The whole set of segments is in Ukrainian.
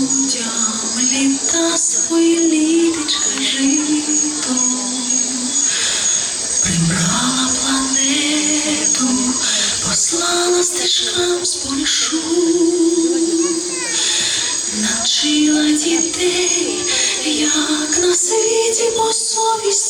людям літа свої літочка жито, прибрала планету, послала стежкам спольшу, навчила дітей, як на світі по совісті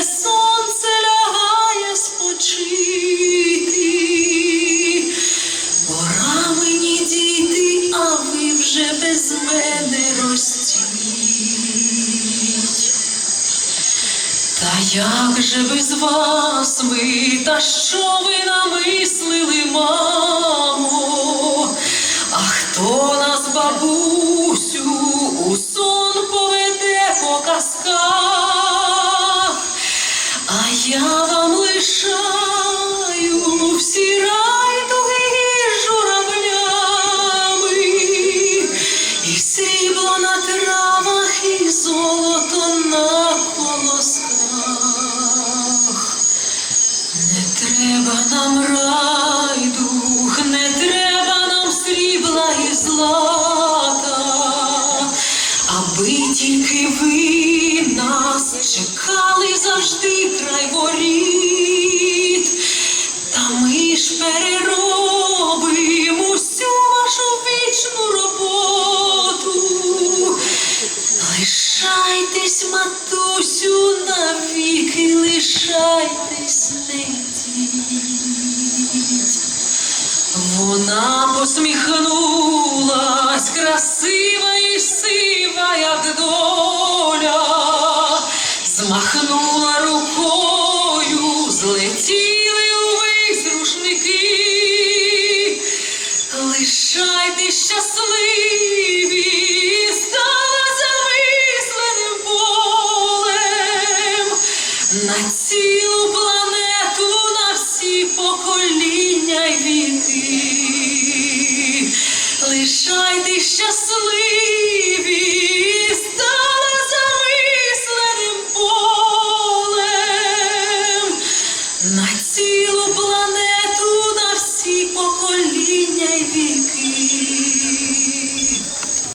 Та як же без вас ми, та що ви намислили, мамо? А хто нас, бабусю, у сон поведе по казках? А я вам лишаю всі райдуги тільки ви нас чекали завжди край воріт, та ми ж переробимо всю вашу вічну роботу. Лишайтесь, матусю, навіки, лишайтесь, не. Вона посміхнулась, красива змахнула рукою, злетіли увесь рушники. Лишайтесь щасливі, стала замисленим полем на цілу планету, на всі покоління й віки. Лишайтесь щасливі.